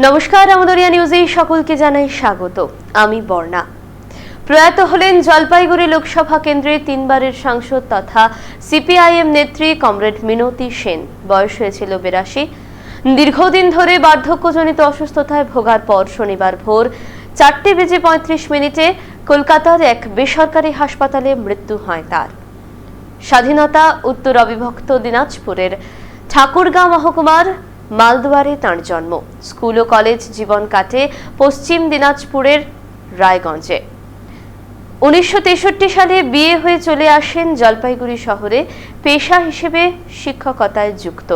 নমস্কার, আমদরিয়া নিউজে সকলকে জানাই স্বাগত। আমি বর্ণা। প্রয়াত হলেন জলপাইগুড়ি লোকসভা কেন্দ্রের তিনবারের সাংসদ তথা সিপিআইএম নেত্রী কমরেড মিনতি সেন। বয়স হয়েছিল বিরাশি। দীর্ঘদিন ধরে বার্ধক্যজনিত অসুস্থতায় ভোগার পর শনিবার ভোর চারটে বেজে পঁয়ত্রিশ মিনিটে কলকাতার এক বেসরকারি হাসপাতালে মৃত্যু হয় তার। স্বাধীনতা উত্তর অবিভক্ত দিনাজপুরের ঠাকুরগাঁও মহকুমার মালদুয়ারে তাঁর জন্ম। স্কুল ও কলেজ জীবন কাটে পশ্চিম দিনাজপুরের রায়গঞ্জে। উনিশশো তেষট্টি সালে বিয়ে হয়ে চলে আসেন জলপাইগুড়ি শহরে পেশা হিসেবে শিক্ষকতায় যুক্ত।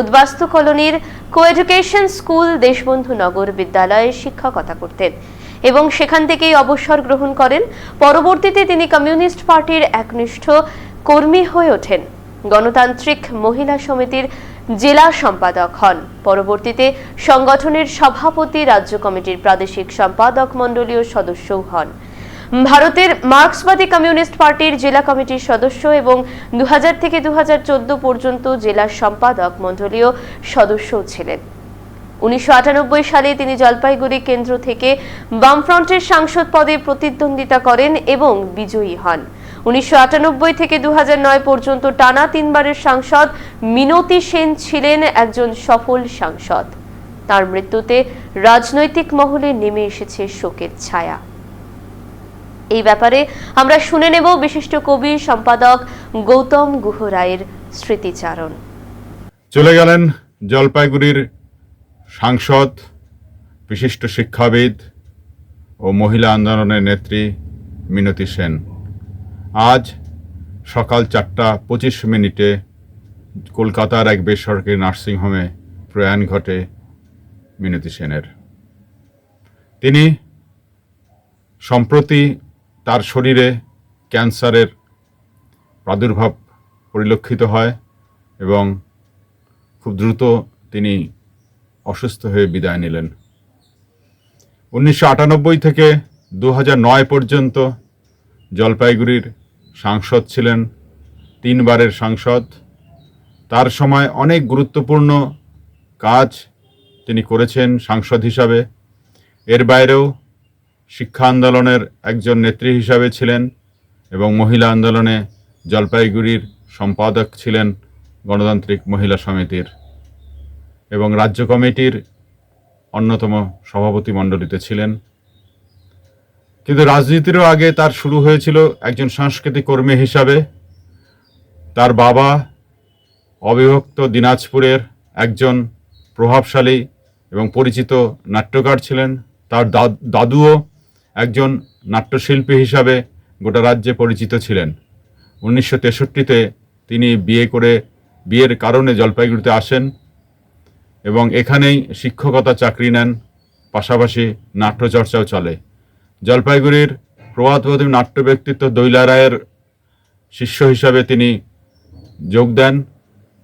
উদ্বাস্তু কলোনির কোএডুকেশন স্কুল দেশবন্ধু নগর বিদ্যালয়ে শিক্ষকতা করতেন এবং সেখান থেকেই অবসর গ্রহণ করেন। পরবর্তীতে তিনি কমিউনিস্ট পার্টির একনিষ্ঠ কর্মী হয়ে ওঠেন। গণতান্ত্রিক মহিলা সমিতির জেলা সম্পাদক হন। পরবর্তীতে সংগঠনের সভাপতি, রাজ্য কমিটির প্রাদেশিক সম্পাদক মণ্ডলীয় সদস্যও হন। ভারতের মার্ক্সবাদী কমিউনিস্ট পার্টির জেলা কমিটির সদস্য এবং দু হাজার থেকে দু হাজার চোদ্দ পর্যন্ত জেলা সম্পাদক মণ্ডলীয় সদস্যও ছিলেন। উনিশশো আটানব্বই সালে তিনি জলপাইগুড়ি কেন্দ্র থেকে বামফ্রন্টের সাংসদ পদে প্রতিদ্বন্দ্বিতা করেন এবং বিজয়ী হন। উনিশশো আটানব্বই থেকে দু হাজার নয় পর্যন্ত টানা তিনবারের সাংসদ মিনতি সেন ছিলেন একজন সফল সাংসদ। তার মৃত্যুতে রাজনৈতিক মহলে নেমে এসেছে শোকের ছায়া। এই ব্যাপারে আমরা শুনে নেব বিশিষ্ট কবি, সম্পাদক গৌতম গুহ রায়ের স্মৃতিচারণ। চলে গেলেন জলপাইগুড়ির সাংসদ, বিশিষ্ট শিক্ষাবিদ ও মহিলা আন্দোলনের নেত্রী মিনতি সেন। আজ সকাল চারটা পঁচিশ মিনিটে কলকাতার এক বেসরকারি নার্সিংহোমে প্রয়াণ ঘটে মিনতি সেনের। তিনি সম্প্রতি তার শরীরে ক্যান্সারের প্রাদুর্ভাব পরিলক্ষিত হয় এবং খুব দ্রুত তিনি অসুস্থ হয়ে বিদায় নিলেন। উনিশশো আটানব্বই থেকে দু পর্যন্ত জলপাইগুড়ির সাংসদ ছিলেন, তিনবারের সাংসদ। তার সময় অনেক গুরুত্বপূর্ণ কাজ তিনি করেছেন সাংসদ হিসাবে। এর বাইরেও শিক্ষা আন্দোলনের একজন নেত্রী হিসাবে ছিলেন এবং মহিলা আন্দোলনে জলপাইগুড়ির সম্পাদক ছিলেন গণতান্ত্রিক মহিলা সমিতির এবং রাজ্য কমিটির অন্যতম সভাপতি মণ্ডলীতে ছিলেন। কিন্তু রাজনীতিরও আগে তার শুরু হয়েছিল একজন সাংস্কৃতিক কর্মী হিসাবে। তার বাবা অবিভক্ত দিনাজপুরের একজন প্রভাবশালী এবং পরিচিত নাট্যকার ছিলেন। তার দাদুও একজন নাট্যশিল্পী হিসাবে গোটা রাজ্যে পরিচিত ছিলেন। উনিশশো তেষট্টিতে তিনি বিয়ে করে, বিয়ের কারণে জলপাইগুড়িতে আসেন এবং এখানেই শিক্ষকতা চাকরি নেন, পাশাপাশি নাট্যচর্চাও চলে। জলপাইগুড়ির প্রভাতবতী নাট্য ব্যক্তিত্ব দৈলা রায়ের শিষ্য হিসাবে তিনি যোগ দেন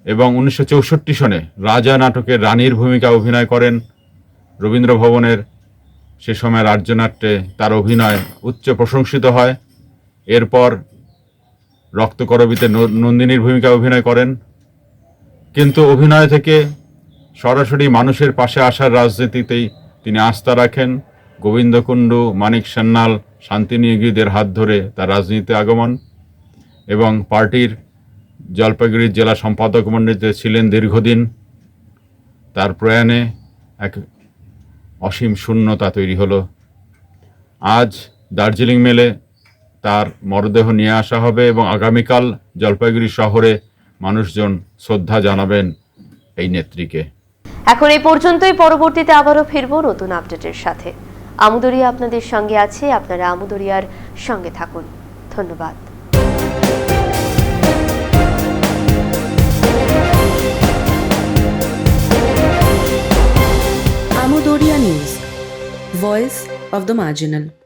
এবং উনিশশো চৌষট্টি সনে রাজা নাটকের রানীর ভূমিকা অভিনয় করেন। রবীন্দ্র ভবনের সে সময় রাজ্যনাট্যে তার অভিনয় উচ্চ প্রশংসিত হয়। এরপর রক্তকরবীতে নন্দিনীর ভূমিকা অভিনয় করেন। কিন্তু অভিনয় থেকে সরাসরি মানুষের পাশে আসার রাজনীতিতেই তিনি আস্থা রাখেন। গোবিন্দ কুণ্ডু মানিক সান্যাল শান্তিনিয়োগীদের হাত ধরে তার রাজনীতিতে আগমন এবং পার্টির জলপাইগুড়ির জেলা সম্পাদক মণ্ডলীতে ছিলেন দীর্ঘদিন। তার প্রয়াণে এক অসীম শূন্যতা তৈরি হলো। আজ দার্জিলিং মেলে তার মরদেহ নিয়ে আসা হবে এবং আগামীকাল জলপাইগুড়ি শহরে মানুষজন শ্রদ্ধা জানাবেন এই নেত্রীকে। এখন এই পর্যন্তই। পরবর্তীতে আবারও ফিরবো নতুন আপডেটের সাথে। আমুদরিয়া আপনাদের সঙ্গে আছে, আপনারা আমুদরিয়ার সঙ্গে থাকুন ধন্যবাদ Amudariya news voice of the marginal.